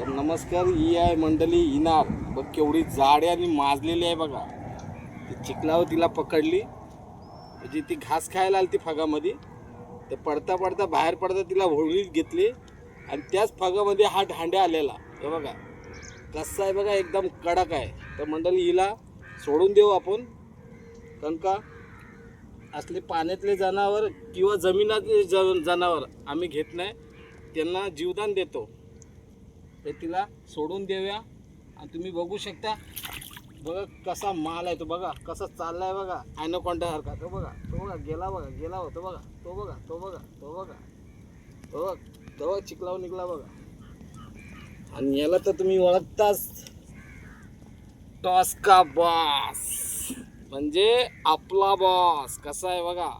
तर नमस्कार ही आहे मंडळी इनार बघ केवढी जाडी आणि माजलेली आहे बघा. ती चिखलावर तिला पकडली. म्हणजे ती घास खायला आली ती फागामध्ये. तर पडता पडता बाहेर पडता तिला होळीत घेतली. आणि त्याच फागामध्ये हा ढांड्या आलेला. हे बघा. कसा आहे बघा एकदम कडक आहे. तर मंडळी हिला सोडून देऊ आपण. कारण का? असले पाण्यातले जनावर किंवा जमिनातले ज जनावर आम्ही घेत नाही. त्यांना जीवदान देतो. तर तिला सोडून देऊया. आणि तुम्ही बघू शकता बघा कसा माल आहे तो बघा कसा चालला आहे बघा ॲनोकॉन्डासारखा तो बघा तो बघा गेला बघा गेला होतो बघा. तो बघा तो बघा तो बघा. तो बघ तो बघ चिखलावर निघला बघा. आणि याला तर तुम्ही ओळखताच. टॉस का बॉस. म्हणजे आपला बॉस. कसा आहे बघा.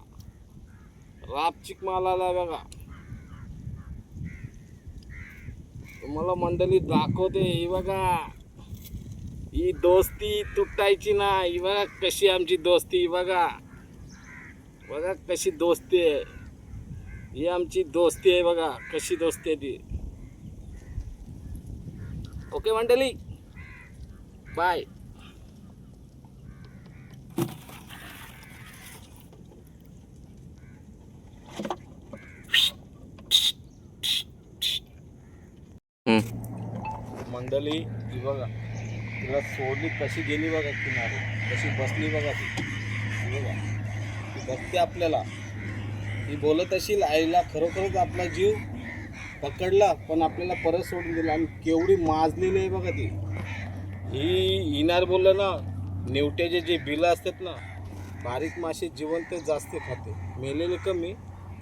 रापचिक माल आला बघा. तुम्हाला मंडळी दाखवते ही बघा. ही दोस्ती तुटायची ना ही बघा कशी आमची दोस्ती बघा. बघा कशी दोस्ती आहे. ही आमची दोस्ती आहे बघा कशी दोस्ती आहे ती. ओके मंडळी. बाय. मंडळी ही बघा. तिला सोडली कशी गेली बघा किनारे. कशी बसली बघा ती. बघा. ती बघते आपल्याला. ती बोलत असेल आईला खरोखरच आपला जीव पकडला पण आपल्याला परत सोडून दिला. आणि केवढी माजलेली आहे बघा ती. ही इनार बोललं ना नेवट्याचे जे बिलं असतात ना बारीक मासे जिवंत जास्त खाते. मेलेले कमी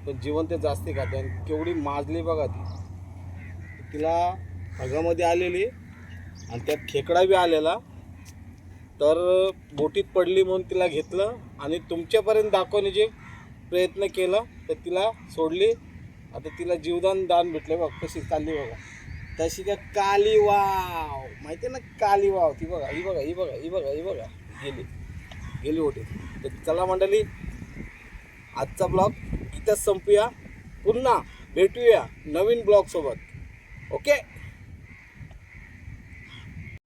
पण जिवंत जास्त खाते. आणि केवढी माजली बघा ती. तिला भागामध्ये आलेली आणि त्यात खेकडा बी आलेला. तर बोटीत पडली म्हणून तिला घेतलं आणि तुमच्यापर्यंत दाखवण्याचे प्रयत्न केला तर तिला सोडली. आता तिला जीवदान दान भेटले बघ कशी चालली बघा. तशी का काली वाव. माहिती आहे ना काली वाव. ती बघा ही बघा ही बघा ही बघा ही बघा. गेली. गेली बोटीत. तर चला मंडळी आजचा ब्लॉग इथंच संपूया. पुन्हा भेटूया नवीन ब्लॉगसोबत. ओके?